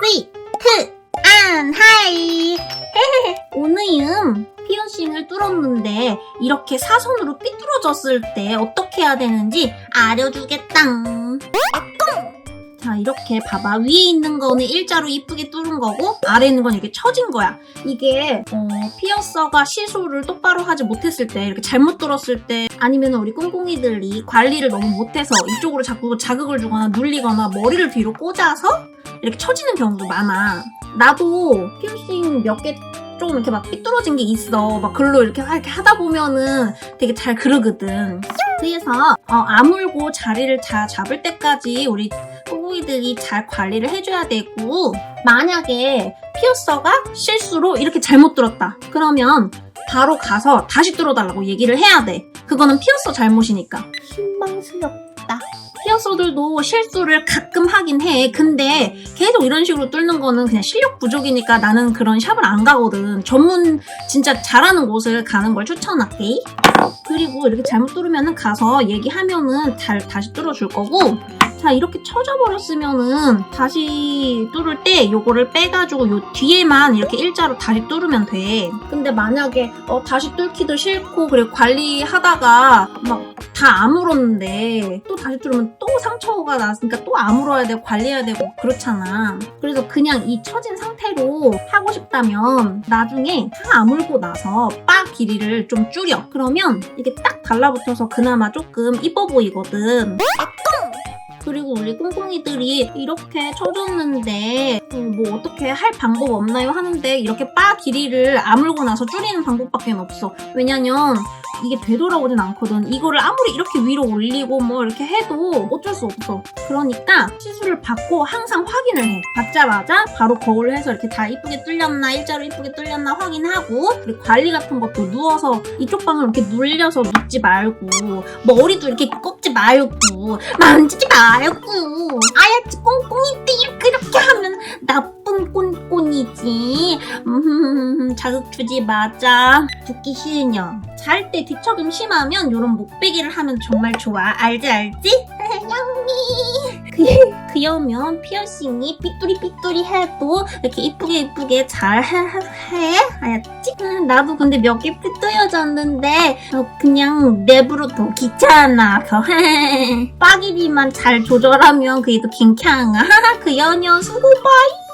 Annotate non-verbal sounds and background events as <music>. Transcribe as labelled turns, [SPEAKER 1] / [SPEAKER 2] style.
[SPEAKER 1] 스위트. 안 하이. <laughs> 오늘은 피어싱을 뚫었는데 이렇게 사선으로 삐뚤어졌을 때 어떻게 해야 되는지 알려주겠다 자 이렇게 봐봐. 위에 있는 거는 일자로 이쁘게 뚫은 거고 아래 있는 건 이렇게 처진 거야. 이게 어, 피어서가 시술을 똑바로 하지 못했을 때 이렇게 잘못 뚫었을 때 아니면 우리 꽁꽁이들이 관리를 너무 못해서 이쪽으로 자꾸 자극을 주거나 눌리거나 머리를 뒤로 꽂아서 이렇게 처지는 경우도 많아. 나도 피어싱 몇개 조금 이렇게 막 삐뚤어진 게 있어. 막 글로 이렇게, 하- 이렇게 하다 보면은 되게 잘 그러거든. 그래서 어, 아물고 자리를 다 잡을 때까지 우리 꼬부기들이 잘 관리를 해줘야 되고 만약에 피어서가 실수로 이렇게 잘못 뚫었다. 그러면 바로 가서 다시 뚫어달라고 얘기를 해야 돼. 그거는 피어서 잘못이니까.
[SPEAKER 2] 실망스럽다.
[SPEAKER 1] 피어서들도 실수를 가끔 하긴 해. 근데 계속 이런 식으로 뚫는 거는 그냥 실력 부족이니까 나는 그런 샵을 안 가거든. 전문 진짜 잘하는 곳을 가는 걸 추천할게. 그리고 이렇게 잘못 뚫으면 가서 얘기하면은 잘 다시 뚫어줄 거고 자 이렇게 쳐져 버렸으면은 다시 뚫을 때 요거를 빼가지고 요 뒤에만 이렇게 일자로 다시 뚫으면 돼. 근데 만약에 어, 다시 뚫기도 싫고 그리고 관리하다가 막 다 아물었는데 또 다시 뚫으면 또 상처가 났으니까 또 아물어야 되고 관리해야 되고 그렇잖아. 그래서 그냥 이 처진 상태로 하고 싶다면 나중에 다 아물고 나서 바 길이를 좀 줄여. 그러면 이게 딱 달라붙어서 그나마 조금 이뻐 보이거든 그리고 우리 꽁꽁이들이 이렇게 쳐줬는데 어, 뭐 어떻게 할 방법 없나요? 하는데 이렇게 바 길이를 아물고 나서 줄이는 방법밖에 없어. 왜냐면 이게 되돌아오진 않거든. 이거를 아무리 이렇게 위로 올리고 뭐 이렇게 해도 어쩔 수 없어. 그러니까 시술을 받고 항상 확인을 해. 받자마자 바로 거울을 해서 이렇게 다 이쁘게 뚫렸나 일자로 이쁘게 뚫렸나 확인하고 그리고 관리 같은 것도 누워서 이쪽 방을 이렇게 눌려서 눕지 말고 머리도 이렇게 꼽지 말고 만지지 말고 아야지 꽁꽁이들 그렇게 하면 나쁜 꼰꼰이지 음, 자극 주지 마자. 듣기 싫으냐? 잘 때 뒤척임 심하면 요런 목베기를 하면 정말 좋아. 알지 알지? <laughs> 양미. 그, 그러면 피어싱이 삐뚤이삐뚤이 해도 이렇게 이쁘게 이쁘게 잘 해, 해? 알았지? 음, 나도 근데 몇 개 삐뚤어졌는데 어, 그냥 랩으로 더 귀찮아 더. <laughs> 빠기리만 잘 조절하면 그게 더 괜찮아 <laughs> 그 연녀 수고 바이